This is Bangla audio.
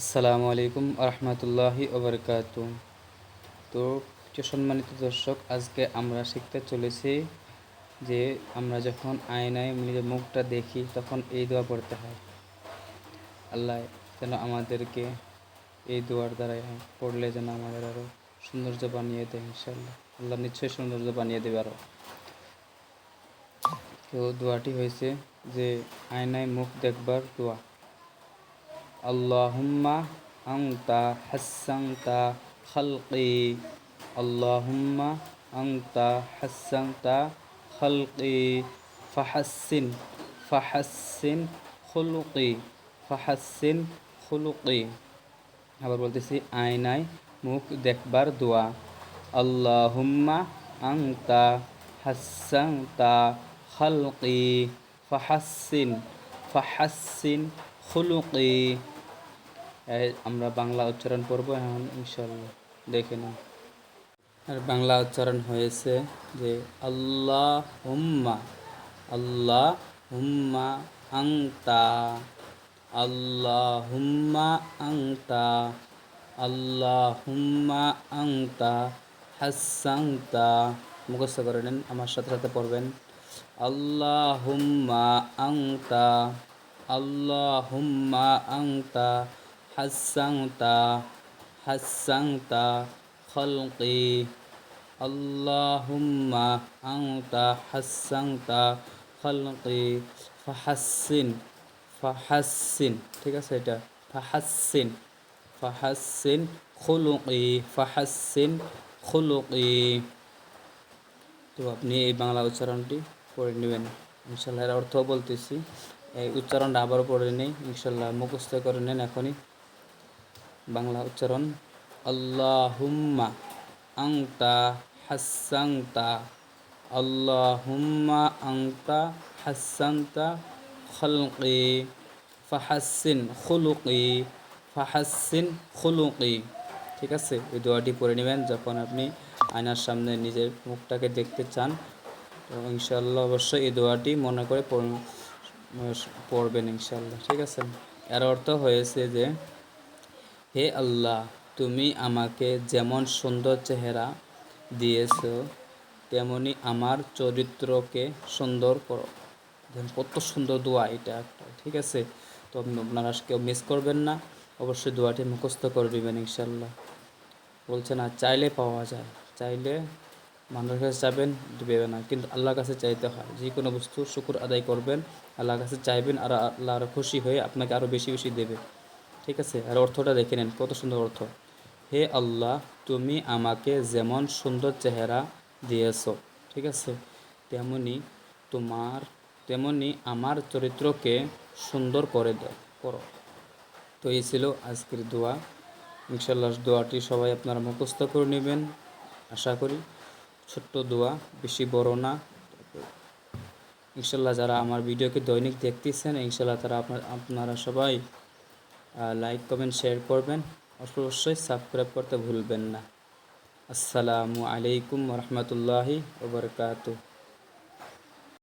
আসসালামু আলাইকুম রহমতুল্লাহি ওবরকাত তো সম্মানিত দর্শক, আজকে আমরা শিখতে চলেছি যে আমরা যখন আয়নায় নিজের মুখটা দেখি, তখন এই দোয়া পড়তে হয়। আল্লাহ যেন আমাদেরকে এই দোয়ার দ্বারাই পড়লে যেন আমাদের আরও সৌন্দর্য বানিয়ে দেয় ইনশাল্লাহ আল্লাহ নিশ্চয়ই সৌন্দর্য বানিয়ে দেবে আরও তো, দোয়াটি হয়েছে যে আয়নায় মুখ দেখবার দোয়া। আল্লাহুম্মা আংতা হাসাংতা খালকি। আল্লাহুম্মা আংতা হাসাংতা খালকি। ফাহাসিন ফাহাসিন খুলুকি ফাহাসিন খুলুকি। আবার বলতেছি, আয়নায় মুখ দেখবার দোয়া। আল্লাহুম্মা আংতা হাসাংতা খালকি। ফাহাসিন ফাহাসিন খুলুকি। আমরা বাংলা উচ্চারণ করব এখন ইনশাল্লাহ দেখে না আর বাংলা উচ্চারণ হয়েছে যে আল্লাহ হুম্মা আল্লাহ হুম্মা আংতা আল্লাহ হুম্মা আংতা আল্লাহ হুম্মা আংতা, হাসাংতা। মুখস্থ করে নেন, আমার সাথে সাথে পড়বেন। আল্লাহ হুম্মা আংতা আল্লাহুম্মা আংতা হাসাংতা হাসাংতা খলকি। আল্লাহুম্মা আংতা হাসাংতা খলকি। ফাহাসিন ফাহাসিন, ঠিক আছে এটা? ফাহাসিন ফাহাসিন খুলুকি ফাহাসিন খুলুকি। তো আপনি এই বাংলা উচ্চারণটি পড়ে নেবেন। ইনশাল্লাহ এর অর্থ বলতেছি। এই উচ্চারণটা আবারও পড়ে নেই, ইনশাল্লাহ মুখস্থ করে নেন এখনই। বাংলা উচ্চারণ, আল্লাহুম্মা আংতা হাসাংতা, আল্লাহুম্মা আংতা হাসাংতা খলকি ফাহাসিন খুলুকি ফাহাসিন খুলুকি। ঠিক আছে? এই দোয়াটি পড়ে নেবেন যখন আপনি আয়নার সামনে নিজের মুখটাকে দেখতে চান। তো ইনশাল্লাহ অবশ্যই এই দোয়াটি মনে করে পড়বেন ইনশাল্লাহ ঠিক আছে? এর অর্থ হয়েছে যে, হে আল্লাহ, তুমি আমাকে যেমন সুন্দর চেহারা দিয়েছ, তেমনি আমার চরিত্রকে সুন্দর করো। কত সুন্দর দোয়া এটা একটা, ঠিক আছে? তো আপনারা কেউ মিস করবেন না, অবশ্যই দোয়াটি মুখস্থ করে দেবেন ইনশাল্লাহ বলছে না, চাইলে পাওয়া যায়, চাইলে মানুষের কাছে চাইবেন দেবে না। কিন্তু আল্লাহর কাছে চাইতে হয়, যে কোনো বস্তু শুকুর আদায় করবেন, আল্লাহর কাছে চাইবেন আর আল্লাহ আরও খুশি হয়ে আপনাকে আরও বেশি বেশি দেবে। ঠিক আছে? আর অর্থটা দেখে নেন, কত সুন্দর অর্থ। হে আল্লাহ, তুমি আমাকে যেমন সুন্দর চেহারা দিয়েছ, ঠিক আছে? তেমনি তোমার, তেমনি আমার চরিত্রকে সুন্দর করে দাও, করো। তো এই ছিল আজকের দোয়া। ইনশাল্লাহ দোয়াটি সবাই আপনারা মুখস্থ করে নেবেন। আশা করি ছোট্ট দোয়া, বেশি বড় না। ইনশাল্লাহ যারা আমার ভিডিওকে দৈনিক দেখতেছেন, ইনশাল্লাহ তারা আপনার, আপনারা সবাই লাইক কমেন্ট শেয়ার করবেন। অবশ্যই সাবস্ক্রাইব করতে ভুলবেন না। আসসালামু আলাইকুম রহমতুল্লাহি ওবরকাতু